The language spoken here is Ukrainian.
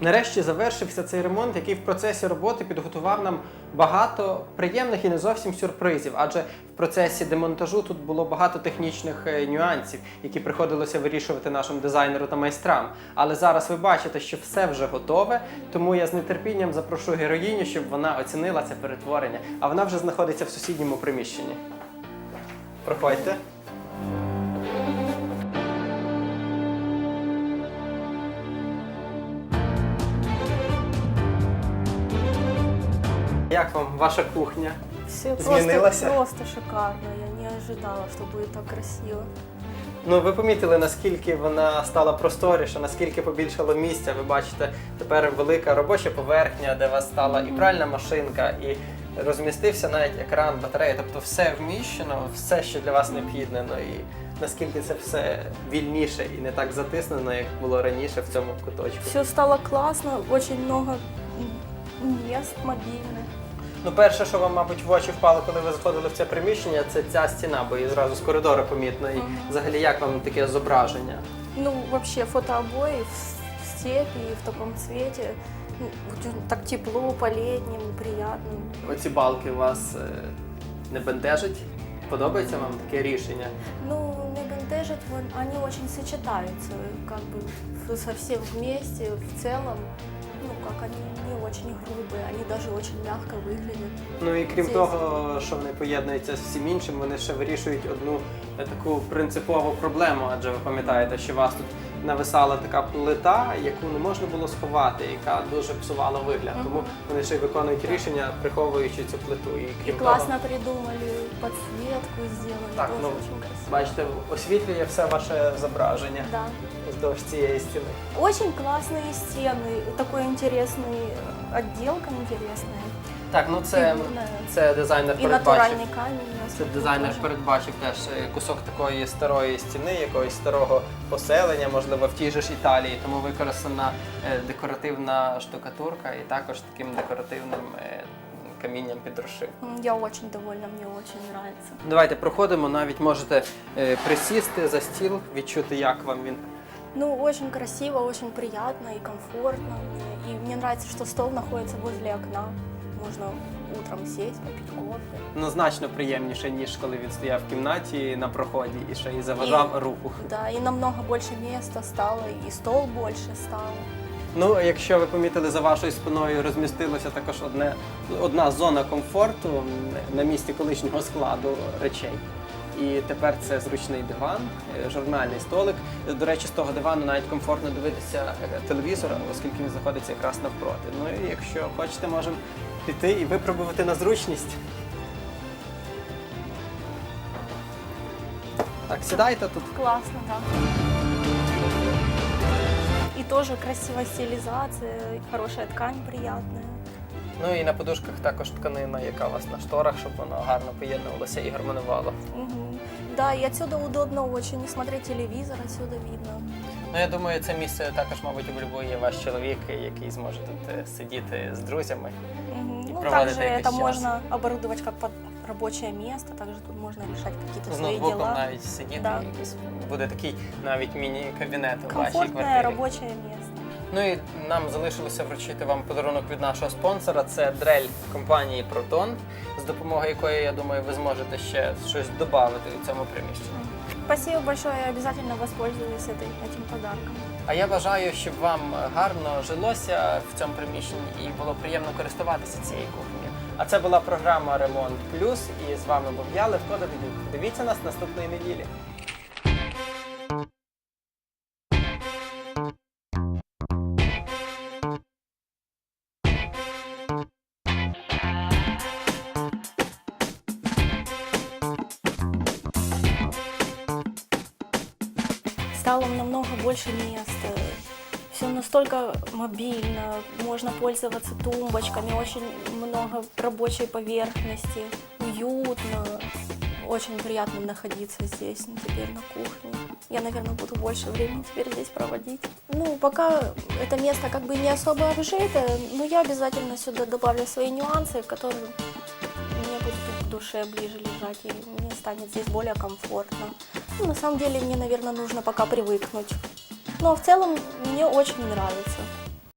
Нарешті завершився цей ремонт, який в процесі роботи підготував нам багато приємних і не зовсім сюрпризів. Адже в процесі демонтажу тут було багато технічних е, нюансів, які приходилося вирішувати нашим дизайнеру та майстрам. Але зараз ви бачите, що все вже готове, тому я з нетерпінням запрошу героїню, щоб вона оцінила це перетворення. А вона вже знаходиться в сусідньому приміщенні. Проходьте. Як вам ваша кухня? Все Изменилось? просто, просто шикарно. Я не ожидала, что будет так красиво. Ну, ви помітили, наскільки вона стала просторіша, наскільки побільшало місця. Ви бачите, тепер велика робоча поверхня, де у вас стала і пральна машинка, і розмістився навіть екран, батарея. Тобто все вміщено, все, що для вас необхідне. Ну і наскільки це все вільніше і не так затиснено, як було раніше в цьому куточку. Все стало классно, очень много м, мест мобильных. Ну, перше, що вам, мабуть, в очі впало, коли ви заходили в це приміщення, це ця стіна, бо її зразу з коридору помітно. І взагалі, як вам таке зображення? Ну, вообще фотообои в в степи в таком цвете. Ну, Так тепло, по-летнему, приятно. Оці балки вас е, не бентежать? Подобається вам таке рішення? Ну, не бентежит, вон- они очень сочетаются, как бы в- совсем вместе, в целом. Ну, как они не очень грубые, они даже очень мягко выглядят. Ну і крім Здесь. того, що вони поєднуються з всім іншим, вони ще вирішують одну е, таку принципову проблему. Адже ви пам'ятаєте, що вас тут нависала така плита, яку не можна було сховати, яка дуже псувала вигляд. Мгм. Тому вони ще й виконують рішення, приховуючи цю плиту. І И крім классно того, придумали, подсветку сделали, Так, тоже ну, очень красиво. бачите, освітлює все ваше зображення Да. вздовж цієї стіни. Очень классные стены, такой интересный э, отделка интересная. Так, ну це, це дизайнер И передбачив. натуральный камень. Це дизайнер передбачив теж е, кусок такої старої стіни, якогось старого поселення, можливо, в тій же ж Італії. Тому використана е, декоративна штукатурка і також таким декоративним е, камінням під розшив. М, Я очень довольна, мне очень нравится. Давайте проходимо. Навіть можете е, присісти за стіл, відчути, як вам він. Ну, очень красиво, очень приятно и комфортно. И мне нравится, что стол находится возле окна. Можно утром сесть, попить кофе. Ну, значно приємніше, ніж коли він стояв в кімнаті на проході і ще й заважав І- руху. Да, и намного больше места стало, и стол больше стал. Ну, якщо ви помітили, за вашою спиною розмістилося також одне, одна зона комфорту на місці колишнього складу речей. І тепер це зручний диван, е, журнальний столик. До речі, з того дивану навіть комфортно дивитися е, телевізор, оскільки він знаходиться якраз навпроти. Ну і якщо хочете, можемо піти і випробувати на зручність. Так, сідайте тут. Классно, да. И тоже красивая стилизация, хорошая ткань приятная. Ну і на подушках також тканина, яка у вас на шторах, щоб воно гарно поєднувалося і гармонувало. Мгм. Да, и отсюда удобно очень и смотреть телевизор, отсюда видно. Ну, я думаю, це місце також, мабуть, облюбує ваш чоловік, який зможе тут е, сидіти з друзями. Мгм. Ну, проводить также это час. можно оборудовать как под рабочее место, также тут можно решать какие-то З свои ноутбуком дела. навіть сидіти. Да. Якийсь буде такий навіть міні-кабінет у вашій Комфортное квартирі. рабочее место. Ну і нам залишилося вручити вам подарунок від нашого спонсора. Це дрель компанії Proton, з допомогою якої, я думаю, ви зможете ще щось додати у цьому приміщенні. Спасибо большое, я обязательно воспользуюсь этой, этим подарком. А я бажаю, щоб вам гарно жилося в цьому приміщенні і було приємно користуватися цією кухнею. А це була програма Ремонт Плюс. І з вами був я, Левко Давидюк. Дивіться нас наступної неділі. Стало намного больше места. Все настолько мобильно, можно пользоваться тумбочками, очень много рабочей поверхности, уютно. Очень приятно находиться здесь, ну, теперь на кухне. Я, наверное, буду больше времени теперь здесь проводить. Ну, пока это место как бы не особо обжито, но я обязательно сюда добавлю свои нюансы, которые душе ближе лежать, и мне станет здесь более комфортно. Ну, на самом деле, мне, наверное, нужно пока привыкнуть. Но в целом мне очень нравится.